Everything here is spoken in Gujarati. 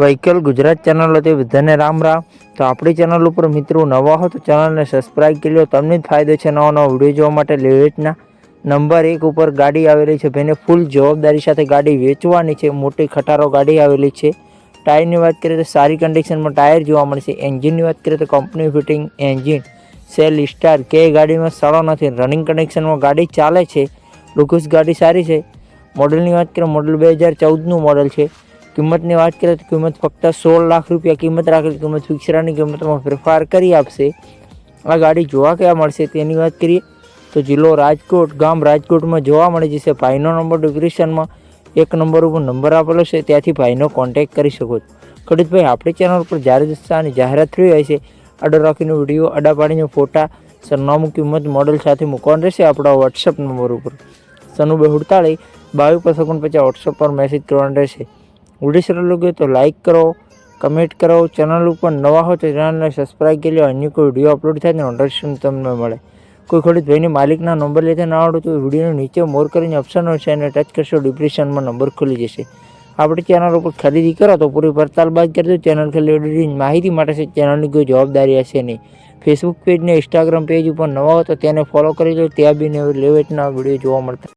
વ્હીકલ ગુજરાત ચેનલ હતી. બધાને રામ રામ. તો આપણી ચેનલ ઉપર મિત્રો નવા હો તો ચેનલને સબસ્ક્રાઈબ કરી લો. તમને જ ફાયદો છે નવા નવા વીડિયો જોવા માટે. લેવેટના નંબર એક ઉપર ગાડી આવેલી છે. ભાઈને ફૂલ જવાબદારી સાથે ગાડી વેચવાની છે. મોટી ખટારો ગાડી આવેલી છે. ટાયરની વાત કરીએ તો સારી કન્ડિશનમાં ટાયર જોવા મળશે એન્જિનની વાત કરીએ તો company fitting engine self star કે ગાડીમાં સડો નથી. રનિંગ કન્ડિશનમાં ગાડી ચાલે છે. લુકુસ ગાડી સારી છે. મોડલની વાત કરીએ મોડલ બે હજાર ચૌદનું મોડલ છે. કિંમતની વાત કરીએ તો કિંમત ફક્ત સોળ લાખ રૂપિયા કિંમત રાખેલી કિંમત ફિક્સરાની કિંમતમાં ફેરફાર કરી આપશે. આ ગાડી જોવા ક્યાં મળશે તેની વાત કરીએ તો જિલ્લો રાજકોટ, ગામ રાજકોટમાં જોવા મળે છે. ભાઈનો નંબર ડિસ્ક્રિપ્શનમાં એક નંબર ઉપર નંબર આપેલો છે. ત્યાંથી ભાઈનો કોન્ટેક્ટ કરી શકો છો. ખડીતભાઈ, આપણી ચેનલ ઉપર જ્યારે જસ્તાની જાહેરાત થઈ હોય છે અડો રાખીને વીડિયો અડા પાડીને ફોટા, સરનામું કિંમત મોડલ સાથે મૂકવાનું રહેશે આપણા વોટ્સઅપ નંબર ઉપર. સનુ બે હુડતાળી, બાવીસ પણ ઓગણપચાસ વોટ્સઅપ પર મેસેજ કરવાનો રહેશે. વીડિયો લોકો તો લાઇક કરો કમેન્ટ કરો. ચેનલ ઉપર નવા હો તો ચેનલને સબસ્ક્રાઈબ કરી લો. અન્ય કોઈ વીડિયો અપલોડ થાય તો નોટિફિકેશન તમને મળે. કોઈ ખોડિત ભાઈની માલિકના નંબર લેતા ના આવડે તો વિડીયોને નીચે મોર કરીને ઓપ્શન હોય છે અને ટચ કરશો ડિપ્રેશનમાં નંબર ખુલી જશે. આપણી ચેનલ ઉપર ખરીદી કરો તો પૂરી પડતાલ બાદ કરજો ચેનલ ખરીદી માહિતી માટે છે. ચેનલની કોઈ જવાબદારી હશે નહીં. ફેસબુક પેજ ને ઇન્સ્ટાગ્રામ પેજ ઉપર નવા હો તો તેને ફોલો કરી લો. ત્યાં બી લેવેટના વીડિયો જોવા મળતા.